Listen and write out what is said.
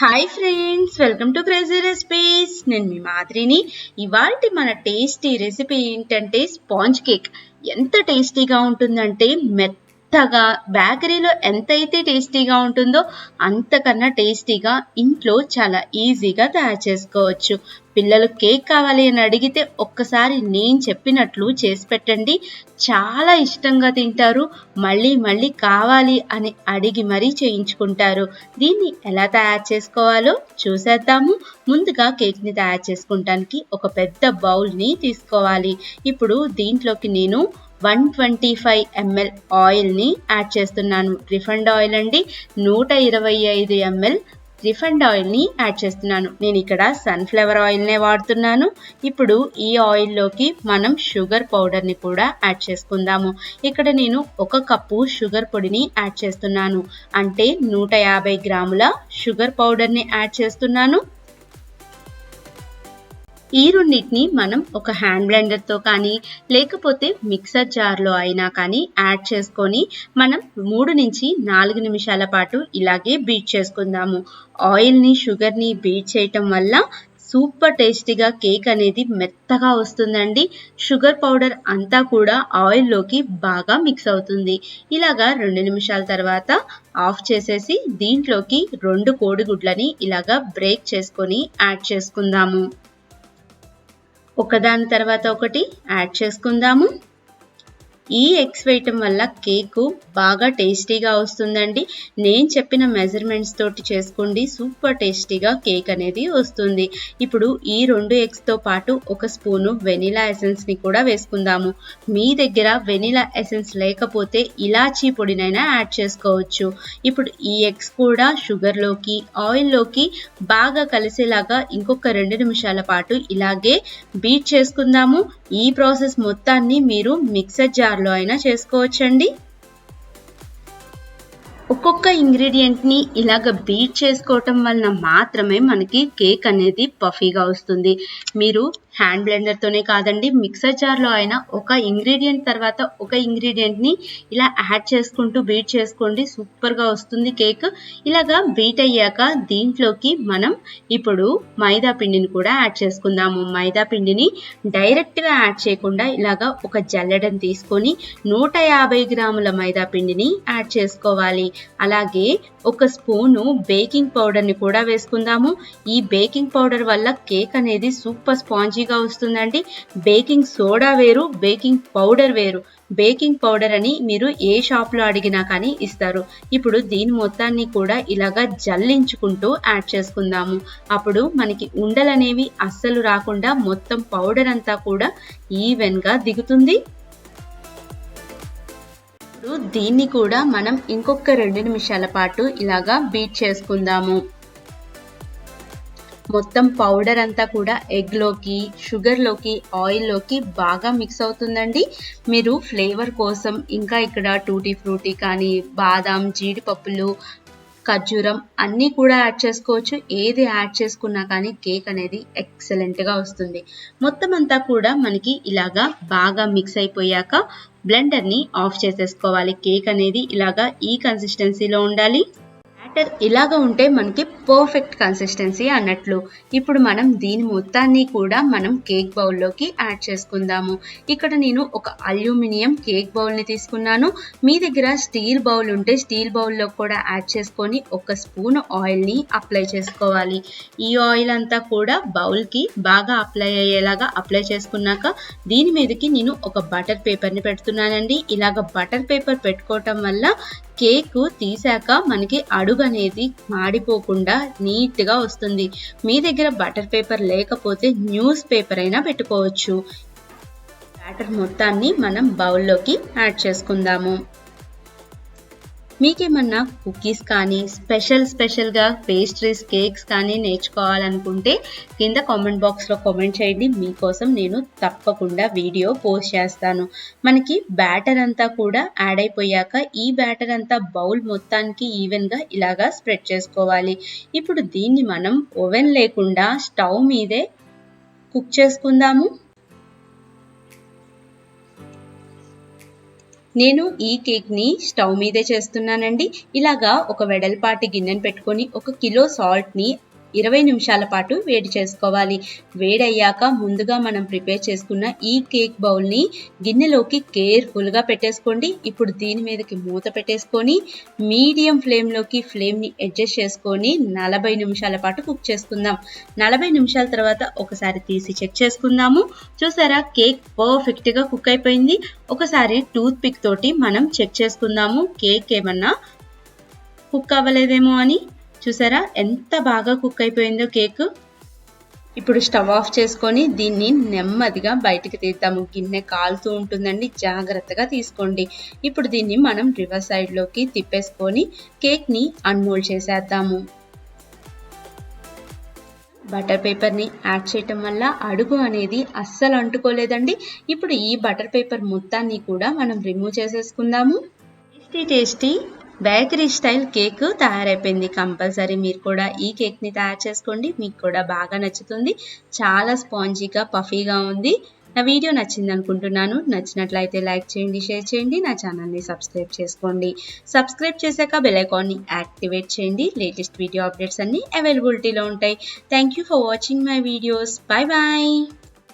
Hi friends welcome to crazy recipes నేను మీ మాదిరిని. ఇవాళ మన టేస్టీ రెసిపీ ఏంటంటే స్పాంజ్ కేక్. ఎంత టేస్టీగా ఉంటుందంటే మెత్తగా బేకరీలో ఎంతైతే టేస్టీగా ఉంటుందో అంతకన్నా టేస్టీగా ఇంట్లో చాలా ఈజీగా తయారు చేసుకోవచ్చు. పిల్లలు కేక్ కావాలి అని అడిగితే ఒక్కసారి నేను చెప్పినట్లు చేసి పెట్టండి. చాలా ఇష్టంగా తింటారు. మళ్ళీ మళ్ళీ కావాలి అని అడిగి మరీ చేయించుకుంటారు. దీన్ని ఎలా తయారు చేసుకోవాలో చూసేద్దాము. ముందుగా కేక్ని తయారు చేసుకుంటానికి ఒక పెద్ద బౌల్ని తీసుకోవాలి. ఇప్పుడు దీంట్లోకి నేను వన్ ట్వంటీ ఫైవ్ ఎంఎల్ ఆయిల్ని యాడ్ చేస్తున్నాను. రిఫండ్ ఆయిల్ అండి. నూట ఇరవై ఐదు ఎంఎల్ రిఫండ్ ఆయిల్ని యాడ్ చేస్తున్నాను. నేను ఇక్కడ సన్ఫ్లవర్ ఆయిల్నే వాడుతున్నాను. ఇప్పుడు ఈ ఆయిల్లోకి మనం షుగర్ పౌడర్ని కూడా యాడ్ చేసుకుందాము. ఇక్కడ నేను ఒక కప్పు షుగర్ పొడిని యాడ్ చేస్తున్నాను. అంటే నూట యాభై గ్రాముల షుగర్ పౌడర్ని యాడ్ చేస్తున్నాను. ఈ రెండింటిని మనం ఒక హ్యాండ్ బ్లెండర్తో కానీ లేకపోతే మిక్సర్ జార్లో అయినా కానీ యాడ్ చేసుకొని మనం మూడు నుంచి నాలుగు నిమిషాల పాటు ఇలాగే బీట్ చేసుకుందాము. ఆయిల్ని షుగర్ని బీట్ చేయటం వల్ల సూపర్ టేస్టీగా కేక్ అనేది మెత్తగా వస్తుందండి. షుగర్ పౌడర్ అంతా కూడా ఆయిల్లోకి బాగా మిక్స్ అవుతుంది. ఇలాగా రెండు నిమిషాల తర్వాత ఆఫ్ చేసేసి దీంట్లోకి రెండు కోడిగుడ్లని ఇలాగా బ్రేక్ చేసుకొని యాడ్ చేసుకుందాము. ఒకదాని తర్వాత ఒకటి యాడ్ చేసుకుందాము. ఈ ఎగ్స్ వేయటం వల్ల కేకు బాగా టేస్టీగా వస్తుందండి. నేను చెప్పిన మెజర్మెంట్స్ తోటి చేసుకోండి. సూపర్ టేస్టీగా కేక్ అనేది వస్తుంది. ఇప్పుడు ఈ రెండు ఎగ్స్తో పాటు ఒక స్పూను వెనిలా ఎసెన్స్ని కూడా వేసుకుందాము. మీ దగ్గర వెనిలా ఎసెన్స్ లేకపోతే ఇలాచీ పొడినైనా యాడ్ చేసుకోవచ్చు. ఇప్పుడు ఈ ఎగ్స్ కూడా షుగర్లోకి ఆయిల్లోకి బాగా కలిసేలాగా ఇంకొక రెండు నిమిషాల పాటు ఇలాగే బీట్ చేసుకుందాము. ఈ ప్రాసెస్ మొత్తాన్ని మీరు మిక్సర్ జార్ లో అయినా చేసుకోవచ్చండి. ఒక్కొక్క ఇంగ్రీడియంట్ని ఇలాగ బీట్ చేసుకోవటం వలన మాత్రమే మనకి కేక్ అనేది పఫీగా వస్తుంది. మీరు హ్యాండ్ బ్లెండర్తోనే కాదండి మిక్సర్ జార్లో అయినా ఒక ఇంగ్రీడియంట్ తర్వాత ఒక ఇంగ్రీడియంట్ని ఇలా యాడ్ చేసుకుంటూ బీట్ చేసుకోండి. సూపర్గా వస్తుంది కేక్ ఇలాగా బీట్ అయ్యాక దీంట్లోకి మనం ఇప్పుడు మైదా పిండిని కూడా యాడ్ చేసుకుందాము. మైదా పిండిని డైరెక్ట్గా యాడ్ చేయకుండా ఇలాగా ఒక జల్లెడని తీసుకొని నూట యాభై గ్రాముల మైదా పిండిని యాడ్ చేసుకోవాలి. అలాగే ఒక స్పూను బేకింగ్ పౌడర్ని కూడా వేసుకుందాము. ఈ బేకింగ్ పౌడర్ వల్ల కేక్ అనేది సూపర్ స్పాంజీగా వస్తుందండి. బేకింగ్ సోడా వేరు బేకింగ్ పౌడర్ వేరు. బేకింగ్ పౌడర్ అని మీరు ఏ షాప్లో అడిగినా కానీ ఇస్తారు. ఇప్పుడు దీని మొత్తాన్ని కూడా ఇలాగా జల్లించుకుంటూ యాడ్ చేసుకుందాము. అప్పుడు మనకి ఉండలనేవి అస్సలు రాకుండా మొత్తం పౌడర్ అంతా కూడా ఈవెన్గా దిగుతుంది. ఇప్పుడు దీన్ని కూడా మనం ఇంకొక రెండు నిమిషాల పాటు ఇలాగా బీట్ చేసుకుందాము. మొత్తం పౌడర్ అంతా కూడా ఎగ్లోకి షుగర్లోకి ఆయిల్లోకి బాగా మిక్స్ అవుతుందండి. మీరు ఫ్లేవర్ కోసం ఇంకా ఇక్కడ టూటీ ఫ్రూటీ కానీ బాదాం జీడిపప్పులు ఖర్జూరం అన్నీ కూడా యాడ్ చేసుకోవచ్చు. ఏది యాడ్ చేసుకున్నా కానీ కేక్ అనేది ఎక్సలెంట్గా వస్తుంది. మొత్తం అంతా కూడా మనకి ఇలాగా బాగా మిక్స్ అయిపోయాక బ్లెండర్ని ఆఫ్ చేసేసుకోవాలి. కేక్ అనేది ఇలాగా ఈ కన్సిస్టెన్సీలో ఉండాలి. బ్యాటర్ ఇలాగ ఉంటే మనకి పర్ఫెక్ట్ కన్సిస్టెన్సీ అన్నట్లు. ఇప్పుడు మనం దీని మొత్తాన్ని కూడా మనం కేక్ బౌల్లోకి యాడ్ చేసుకుందాము. ఇక్కడ నేను ఒక అల్యూమినియం కేక్ బౌల్ని తీసుకున్నాను. మీ దగ్గర స్టీల్ బౌల్ ఉంటే స్టీల్ బౌల్లో కూడా యాడ్ చేసుకొని ఒక స్పూన్ ఆయిల్ని అప్లై చేసుకోవాలి. ఈ ఆయిల్ అంతా కూడా బౌల్కి బాగా అప్లై అయ్యేలాగా అప్లై చేసుకున్నాక దీని మీదకి నేను ఒక బటర్ పేపర్ని పెడుతున్నానండి. ఇలాగ బటర్ పేపర్ పెట్టుకోవటం వల్ల కేక్ తీసాక మనకి అడుగు అనేది మాడిపోకుండా నీట్గా వస్తుంది. మీ దగ్గర బటర్ పేపర్ లేకపోతే న్యూస్ పేపర్ అయినా పెట్టుకోవచ్చు. బ్యాటర్ మొత్తాన్ని మనం బౌల్లోకి యాడ్ చేసుకుందాము. మీకేమన్నా కుకీస్ కానీ స్పెషల్ స్పెషల్గా పేస్ట్రీస్ కేక్స్ కానీ నేర్చుకోవాలనుకుంటే కింద కామెంట్ బాక్స్లో కామెంట్ చేయండి. మీకోసం నేను తప్పకుండా వీడియో పోస్ట్ చేస్తాను. మనకి బ్యాటర్ అంతా కూడా యాడ్ అయిపోయాక ఈ బ్యాటర్ అంతా బౌల్ మొత్తానికి ఈవెన్గా ఇలాగా స్ప్రెడ్ చేసుకోవాలి. ఇప్పుడు దీన్ని మనం ఓవెన్ లేకుండా స్టవ్ మీదే కుక్ చేసుకుందాము. నేను ఈ కేక్ని స్టవ్ మీదే చేస్తున్నానండి. ఇలాగా ఒక వెడల్పాటి గిన్నెను పెట్టుకొని ఒక కిలో సాల్ట్ని ఇరవై నిమిషాల పాటు వేడి చేసుకోవాలి. వేడయ్యాక ముందుగా మనం ప్రిపేర్ చేసుకున్న ఈ కేక్ బౌల్ని గిన్నెలోకి కేర్ఫుల్గా పెట్టేసుకోండి. ఇప్పుడు దీని మీదకి మూత పెట్టేసుకొని మీడియం ఫ్లేమ్లోకి ఫ్లేమ్ని అడ్జస్ట్ చేసుకొని నలభై నిమిషాల పాటు కుక్ చేసుకుందాం. నలభై నిమిషాల తర్వాత ఒకసారి తీసి చెక్ చేసుకుందాము. చూసారా? కేక్ పర్ఫెక్ట్గా కుక్ అయిపోయింది. ఒకసారి టూత్ పిక్ తోటి మనం చెక్ చేసుకుందాము. కేక్ ఏమన్నా కుక్ అవ్వలేదేమో అని. చూసారా? ఎంత బాగా కుక్ అయిపోయిందో కేక్. ఇప్పుడు స్టవ్ ఆఫ్ చేసుకొని దీన్ని నెమ్మదిగా బయటికి తీద్దాము. గిన్నె కాలుతూ ఉంటుందండి. జాగ్రత్తగా తీసుకోండి. ఇప్పుడు దీన్ని మనం రివర్స్ సైడ్లోకి తిప్పేసుకొని కేక్ని అన్మోల్డ్ చేసేద్దాము. బటర్ పేపర్ని యాడ్ చేయటం వల్ల అడుగు అనేది అస్సలు అంటుకోలేదండి. ఇప్పుడు ఈ బటర్ పేపర్ మొత్తాన్ని కూడా మనం రిమూవ్ చేసేసుకుందాము. Tasty tasty. Bakery style cake తయారైపోయింది. కంపల్సరీ మీరు కూడా ఈ కేక్ని తయారు చేసుకోండి. మీకు కూడా బాగా నచ్చుతుంది. చాలా స్పాంజీగా పఫీగా ఉంది. నా వీడియో నచ్చింది అనుకుంటున్నాను. నచ్చినట్లయితే లైక్ చేయండి షేర్ చేయండి. నా ఛానల్ని సబ్స్క్రైబ్ చేసుకోండి. సబ్స్క్రైబ్ చేశాక బెలైకాన్ని యాక్టివేట్ చేయండి. లేటెస్ట్ వీడియో అప్డేట్స్ అన్నీ అవైలబిలిటీలో ఉంటాయి. Thank you for watching my videos bye bye